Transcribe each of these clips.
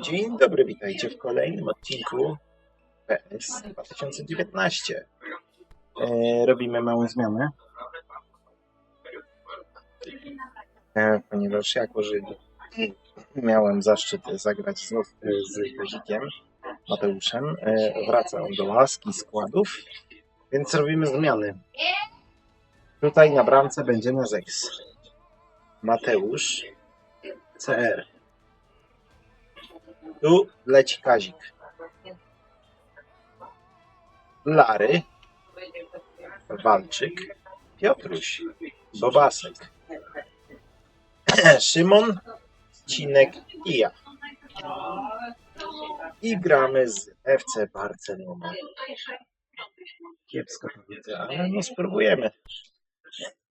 Dzień dobry, witajcie w kolejnym odcinku PS 2019. E, robimy małe zmiany, e, ponieważ jako Żyd miałem zaszczyt zagrać e, z Kazikiem Mateuszem. E, wraca on do łaski składów, więc robimy zmiany. Tutaj na bramce będzie nasz ex. Mateusz CR. Tu leci Kazik. Lary, Walczyk, Piotruś, Bobasek, Szymon, Cinek i ja. I gramy z FC Barcelona. Kiepsko to widzę, ale no spróbujemy.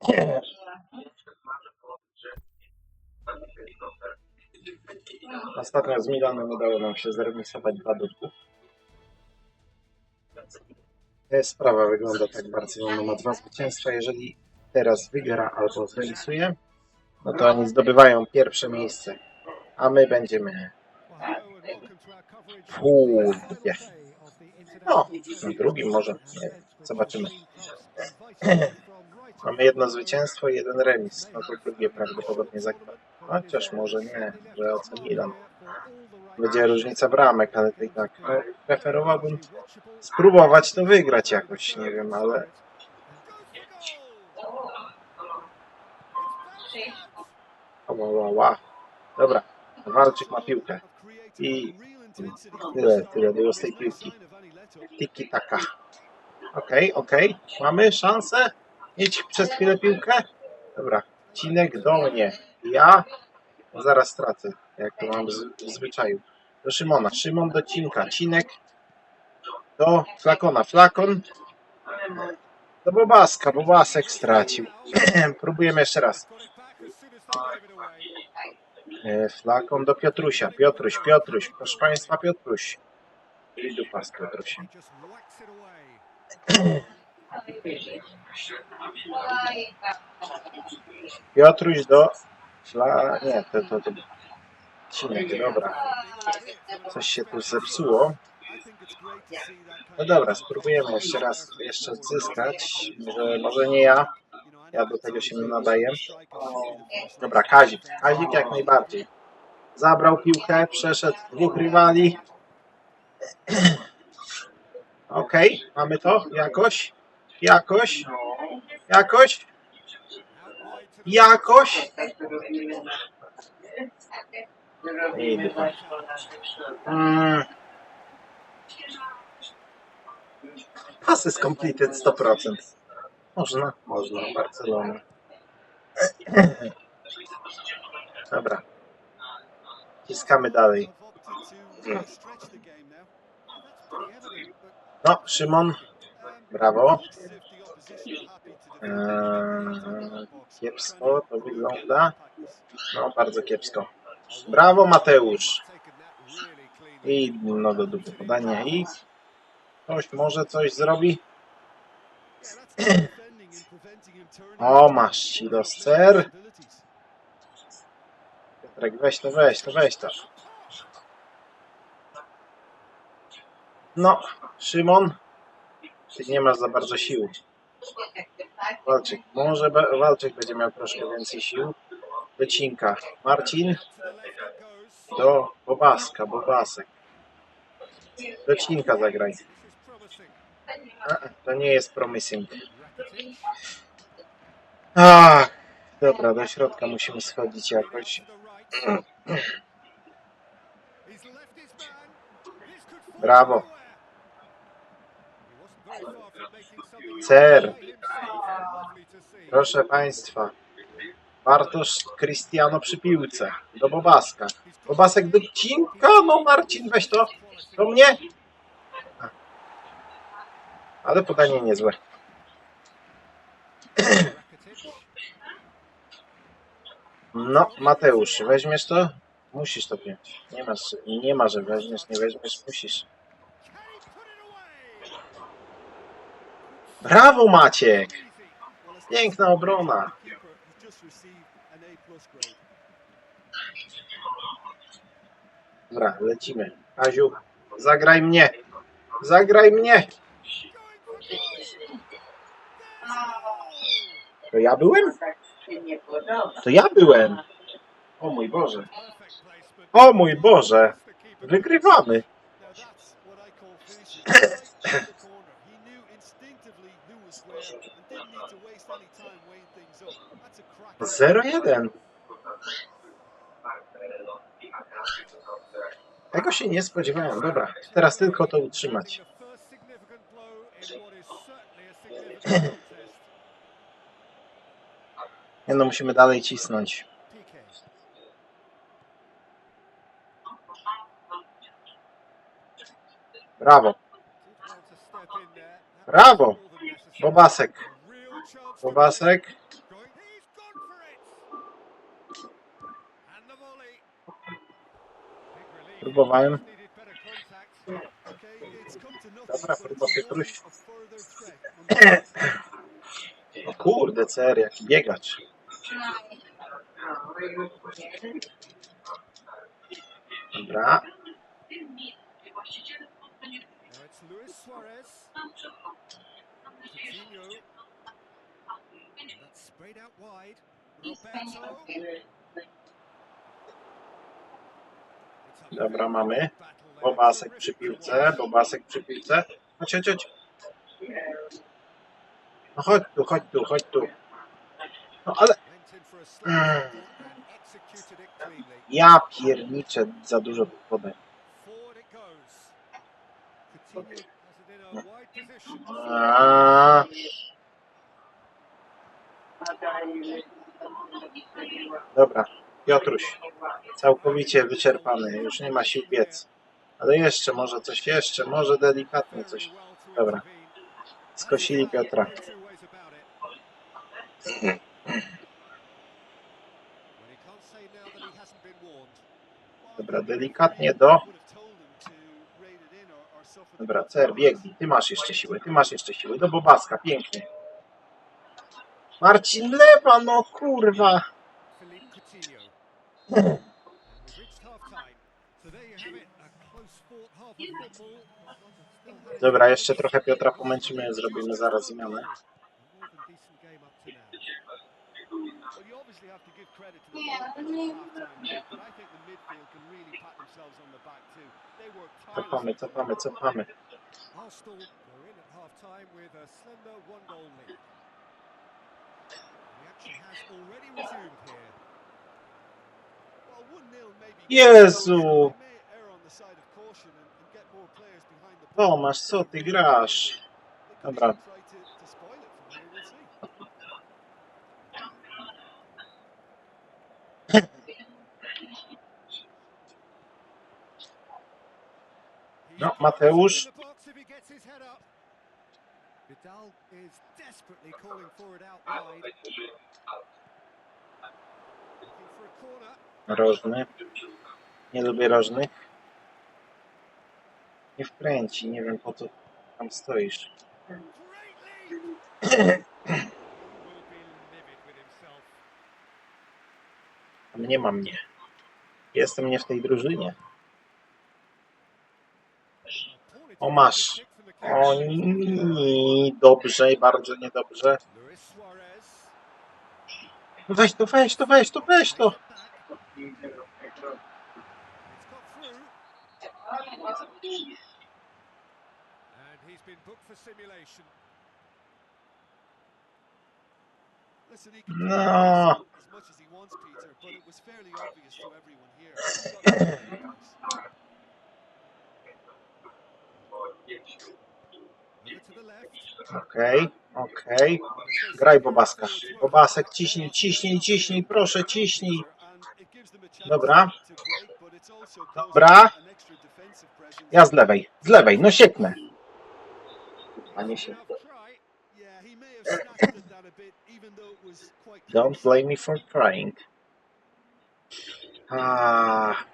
Ostatnio z Milanem udało nam się zremisować 2 do 2. E, Sprawa wygląda tak, Barcelona ma dwa zwycięstwa. Jeżeli teraz wygra albo zremisuje, no to oni zdobywają pierwsze miejsce, a my będziemy Kurde. No, na drugim może. Nie, zobaczymy. Mamy jedno zwycięstwo i jeden remis. No to drugie prawdopodobnie zagra. Chociaż może nie, że ocen Milan. Będzie różnica bramek, ale tak. Preferowałbym spróbować to wygrać jakoś, nie wiem, ale Ła, ła, ła. Dobra, Walczyk ma piłkę. I tyle, tyle było z tej piłki. Tiki taka. Okej, okej. Mamy szansę mieć przez chwilę piłkę? Dobra. Cinek do mnie. Ja zaraz stracę, jak to mam w zwyczaju. Do Szymona. Szymon do Cinka. Cinek do Flakona. Flakon do Bobaska. Bobasek stracił. Próbujemy jeszcze raz. E, Flakon do Piotrusia. Piotruś, Piotruś. Proszę Państwa, Piotruś. I dupa z. Piotruś do... Fla... Nie, to, to, to... Cinek, dobra. Coś się tu zepsuło. No dobra, spróbujemy jeszcze raz jeszcze odzyskać. Może, może nie ja. Ja do tego się nie nadaję. Dobra, Kazik. Kazik jak najbardziej. Zabrał piłkę, przeszedł dwóch rywali. Okej, mamy to jakoś. Jakoś. Jakoś. Jakoś. Mm. Pasy is completed 100%. Można, można, Barcelona. Dobra. Ciskamy dalej. No, Szymon. Brawo. Eee, kiepsko to wygląda. No, bardzo kiepsko. Brawo, Mateusz. I no do dupy podania. I ktoś może coś zrobi. O, masz siloscer. Piotrek, weź to, weź to, weź to. No, Szymon, ty nie masz za bardzo sił. Walczyk, może Walczyk będzie miał troszkę więcej sił. Wycinka. Marcin do Bobaska, Bobasek. Do Cinka zagraj. A, to nie jest promising. Ach, dobra, do środka musimy schodzić jakoś. Brawo. Cer. Proszę Państwa. Bartosz Cristiano przy piłce. Do Bobaska. Bobasek do Cinka. No Marcin, weź to. Do mnie. A. Ale podanie niezłe. No, Mateusz, weźmiesz to? Musisz to wziąć. Nie, masz, nie ma, że weźmiesz, nie weźmiesz, musisz. Brawo, Maciek! Piękna obrona. Dobra, lecimy. Kaziu, zagraj mnie. Zagraj mnie. To ja byłem? To ja byłem. O mój Boże. O mój Boże. Wygrywamy. Zero jeden. Tego się nie spodziewałem. Dobra, teraz tylko to utrzymać. Nie no, musimy dalej cisnąć. Brawo. Brawo. Bobasek. Bobasek. Próbowałem. Dobra, próba Piotruś. O kurde, cer, jaki biegacz. Dobra. That's sprayed out wide. Roberto. Dobra, mamy. Bobasek przy piłce, Bobasek przy piłce. Chodź, chodź, chodź. No chodź tu, chodź tu, chodź tu. No ale cleanly. ja pierniczę za dużo podań. Dobra, Piotruś, całkowicie wyczerpany, już nie ma sił biec. Ale jeszcze, może coś jeszcze, może delikatnie coś. Dobra, skosili Piotra. Dobra, delikatnie do. Dobra, cer, biegnij, ty masz jeszcze siły, ty masz jeszcze siły. Do Bobaska, pięknie. Marcin Lewa, no kurwa. Dobra, jeszcze trochę Piotra pomęczymy, zrobimy zaraz zmianę. Cofamy, cofamy, cofamy. Jezu! Tomasz, co ty grasz? Dobra. Tá no, Mateusz. Vidal is desperately calling for it out wide. Looking for a corner. Rożny. Nie lubię rożnych. Nie wkręci, nie wiem po co tam stoisz. Nie ma mnie. Jestem nie w tej drużynie. O, masz. O, nie, dobrze, bardzo niedobrze. Weź to, weź to, weź to, weź to. And he's been booked for simulation. Listen, he can No. as much as he wants, Peter, but it was fairly obvious to everyone here. The left. Okej, okej. Graj Bobaska. Bobasek, ciśnij, ciśnij, ciśnij, proszę, ciśnij. Dobra. Dobra. Ja z lewej, z lewej, no sieknę. A nie quite Don't blame me for trying. Ah.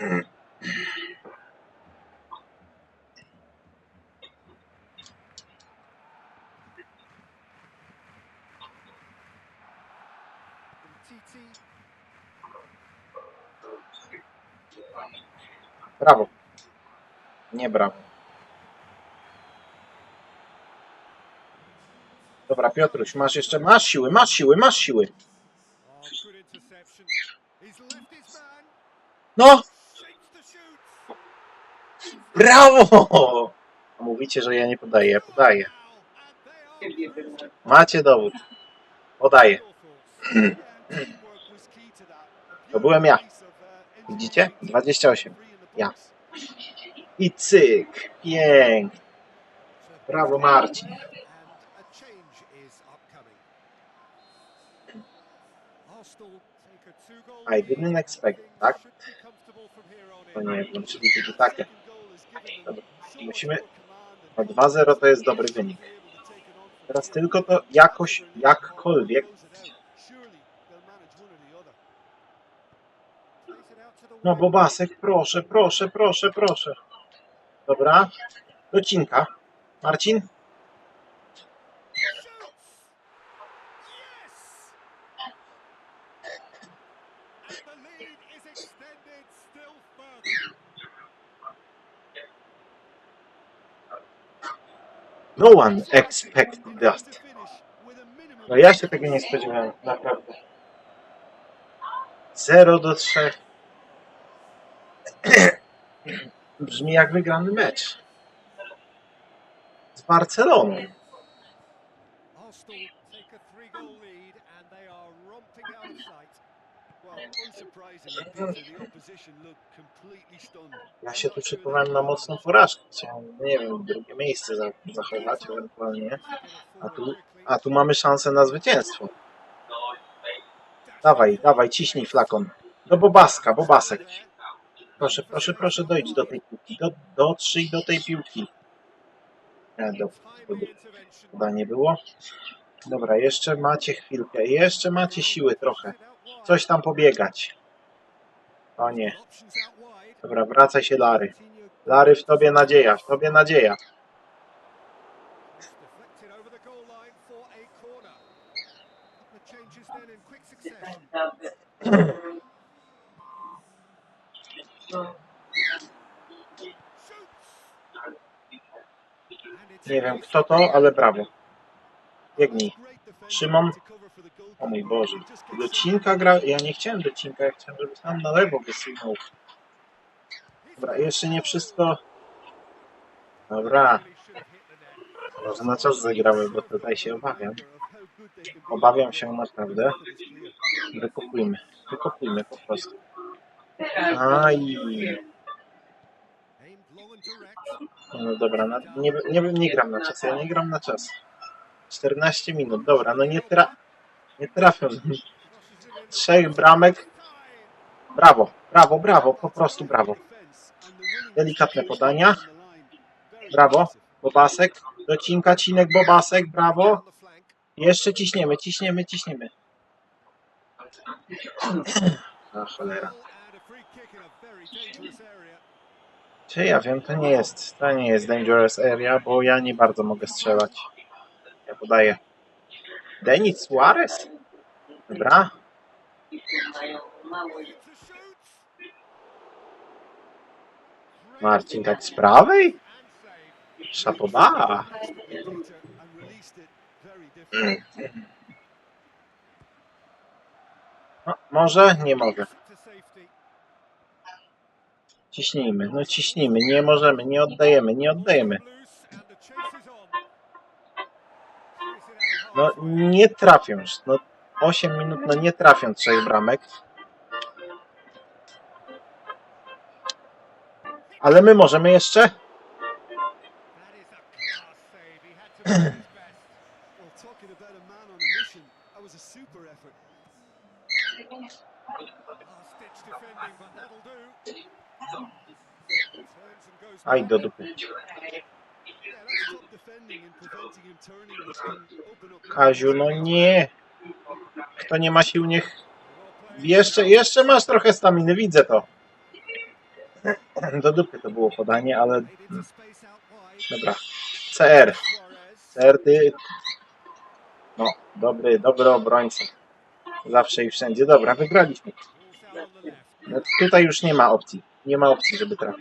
And TT. Brawo. Nie brawo. Dobra, Piotruś, masz jeszcze, masz siły, masz siły, masz siły. No, brawo! Mówicie, że ja nie podaję, ja podaję. Macie dowód. Podaję. To byłem ja. Widzicie? 28. Ja. I cyk. Pięknie. Brawo, Marcin. I didn't expect, tak? In. nie, włączyli tiki takie. Dobra, musimy- more command and No 2-0 to jest dobry wynik. Teraz tylko to jakoś, jakkolwiek. No. Bobasek, proszę, proszę, proszę, proszę. Dobra. Docinka. Marcin? No one expected that. No ja się tego nie spodziewałem, naprawdę. 0 do 3. Brzmi jak wygrany mecz. Z Barceloną. Ja się tu szykowałem na mocną porażkę. Chciałem, nie wiem, drugie miejsce za- zachować ewentualnie. A tu, a tu mamy szansę na zwycięstwo. Dawaj, dawaj, ciśnij flakon. Do Bobaska, Bobasek. Proszę, proszę, proszę dojdź do tej piłki. Do, dotrzyj do tej piłki. Nie, do, do, chyba nie było. Dobra, jeszcze macie chwilkę. Jeszcze macie siły trochę. Coś tam pobiegać. O nie. Dobra, wracaj się Lary. Lary, w tobie nadzieja, w tobie nadzieja. Nie wiem kto to, ale brawo. Biegnij. Szymon. O mój Boże. Docinka gra. Ja nie chciałem docinka, ja chciałem, żeby tam na lewo wysunął. Dobra, jeszcze nie wszystko. Dobra, może na czas zagramy, bo tutaj się obawiam. Obawiam się naprawdę. Wykopujmy. Wykopujmy po prostu. Aj. No dobra, na, nie, nie, nie gram na czas, ja nie gram na czas. 14 minut, dobra, no nie, tra nie trafią. Trzech bramek. Brawo, brawo, brawo, po prostu brawo. Delikatne podania. Brawo, Bobasek. Docinka, Cinek, Bobasek, brawo. Jeszcze ciśniemy, ciśniemy, ciśniemy. A cholera. Czy ja wiem, to nie jest, to nie jest dangerous area, bo ja nie bardzo mogę strzelać. Ja podaję. Denis Suarez? Dobra. Marcin tak z prawej? Szapoba. No, może? Nie mogę. Ciśnijmy, no ciśnijmy, nie możemy, nie oddajemy, nie oddajemy. No nie trafią, no 8 minut, no nie trafią trzech bramek. Ale my możemy jeszcze? Aj, do dupy. Kaziu, no nie. Kto nie ma sił, niech... Jeszcze, jeszcze masz trochę staminy, widzę to. Do dupy to było podanie, ale... Dobra. CR. CR, ty... No, dobry, dobry obrońca. Zawsze i wszędzie. Dobra, wygraliśmy. No, tutaj już nie ma opcji. Nie ma opcji, żeby. Ah,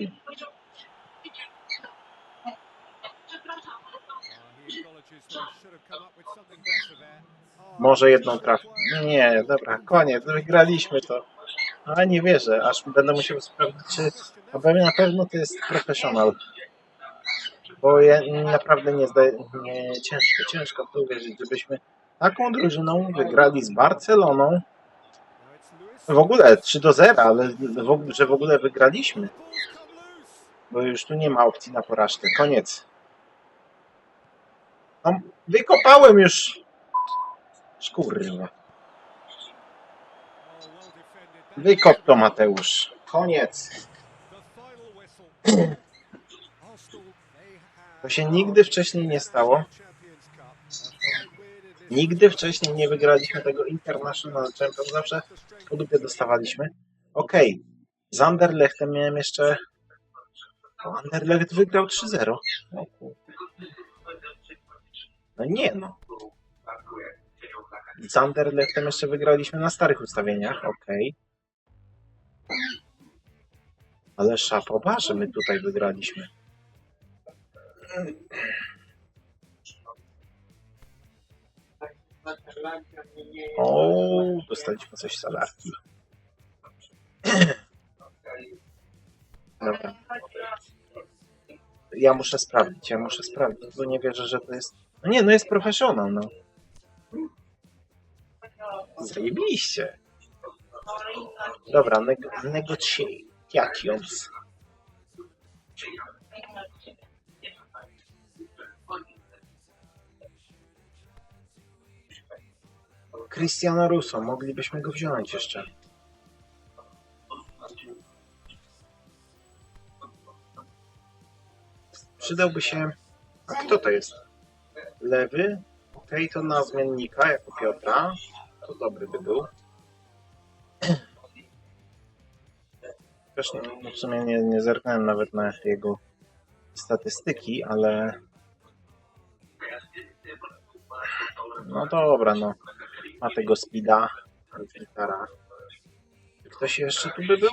Może jedną trafił. Nie, dobra, koniec, wygraliśmy to. A nie wierzę, aż będę musiał sprawdzić, czy na pewno, na pewno to jest profesjonal. Bo ja naprawdę nie zdaję, nie, ciężko, ciężko w to uwierzyć, żebyśmy taką drużyną wygrali z Barceloną. W ogóle 3 do 0, ale w, że w ogóle wygraliśmy. Bo już tu nie ma opcji na porażkę. Koniec. No, wykopałem już. That Wykop to Mateusz. Koniec. To się nigdy wcześniej nie stało. Nigdy wcześniej nie wygraliśmy tego International Champion. Zawsze po dupie dostawaliśmy. Okej. Z Anderlechtem miałem jeszcze... O, Anderlecht wygrał 3-0. O kur- No nie no. Z Anderlechtem jeszcze wygraliśmy na starych ustawieniach. Okej. Ale szapoba, że my tutaj wygraliśmy. O, dostaliśmy coś z alarki. Dobra. Ja muszę sprawdzić, ja muszę sprawdzić, bo nie wierzę, że to jest... No nie, no jest profesjonal, no. Zajebiście. Dobra, neg- negotiations. Cristiano Russo, moglibyśmy go wziąć jeszcze. Przydałby się... A kto to jest? Lewy? Okej, to na zmiennika jako Piotra. To dobry by był. Też nie, w sumie nie, nie zerknąłem nawet na jego statystyki, ale... No dobra, no. Ma tego speeda, gitara. Ktoś jeszcze tu by był?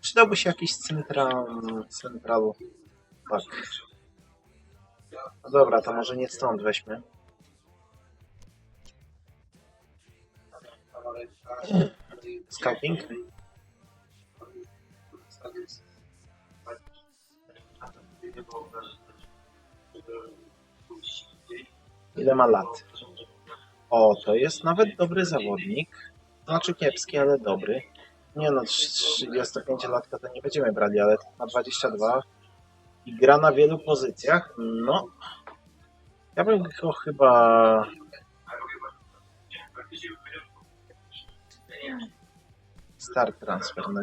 Przydałby się jakiś central... central... Tak. No dobra, to może nie stąd weźmy. Scouting? Ile ma lat? O, to jest nawet dobry zawodnik. Znaczy kiepski, ale dobry. Nie no, 35-latka to nie będziemy brali, ale ma 22 i gra na wielu pozycjach. No, ja bym go chyba... Start transfer na.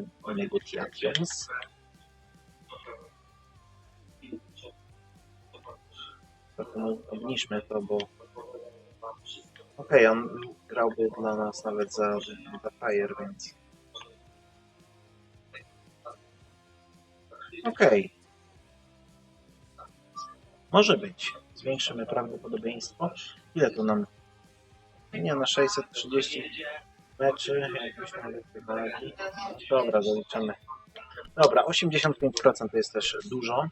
Trochę mu obniżmy to, bo... Okej, on grałby dla nas nawet za, za Fire, więc... Okej. Może być. Zwiększymy prawdopodobieństwo. Ile to nam? Nie, na 630 meczy. Dobra, zaliczamy. Dobra, 85% to jest też dużo.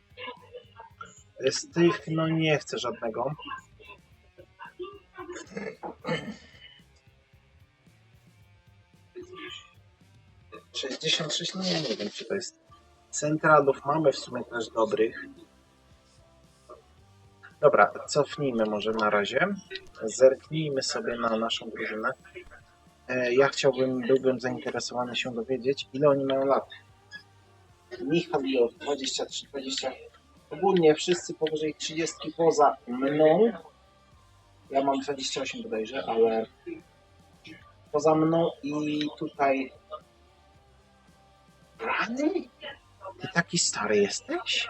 Z tych, no nie chcę żadnego. Sześćdziesiąt sześć, no nie, nie wiem, czy to jest. Centralów mamy w sumie też dobrych. Dobra, cofnijmy może na razie. Zerknijmy sobie na naszą drużynę. E, Ja chciałbym, byłbym zainteresowany się dowiedzieć, ile oni mają lat. Michał Jow, 23, 20. Ogólnie wszyscy powyżej 30 poza mną. Ja mam 28 bodajże, ale poza mną i tutaj. Rany? Ty taki stary jesteś?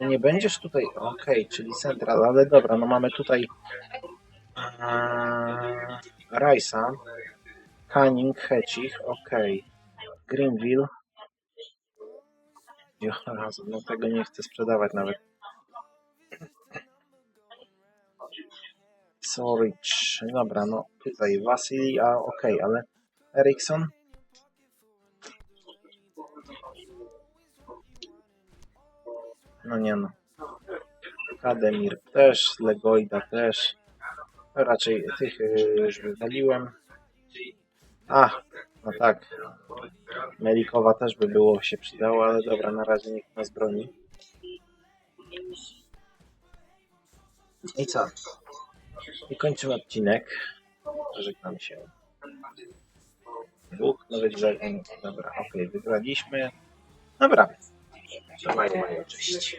No nie będziesz tutaj. Okej, czyli central, ale dobra, no mamy tutaj eee, Rajsa, Canning, Hecich, okej. Greenville. Jezu, no tego nie chcę sprzedawać nawet. Soricz. Dobra, no tutaj Wasili, a okej, okay, ale Erikson? No nie no. Kademir też, Legoida też. Raczej tych y, już wydaliłem. A, no tak. Melikowa też by było się przydało, ale dobra, na razie nikt nas broni. I co? I kończymy odcinek. Żegnam się. Dwóch nowych żegnań. Dobra, okej, wygraliśmy. Dobra. Trzymajcie, cześć.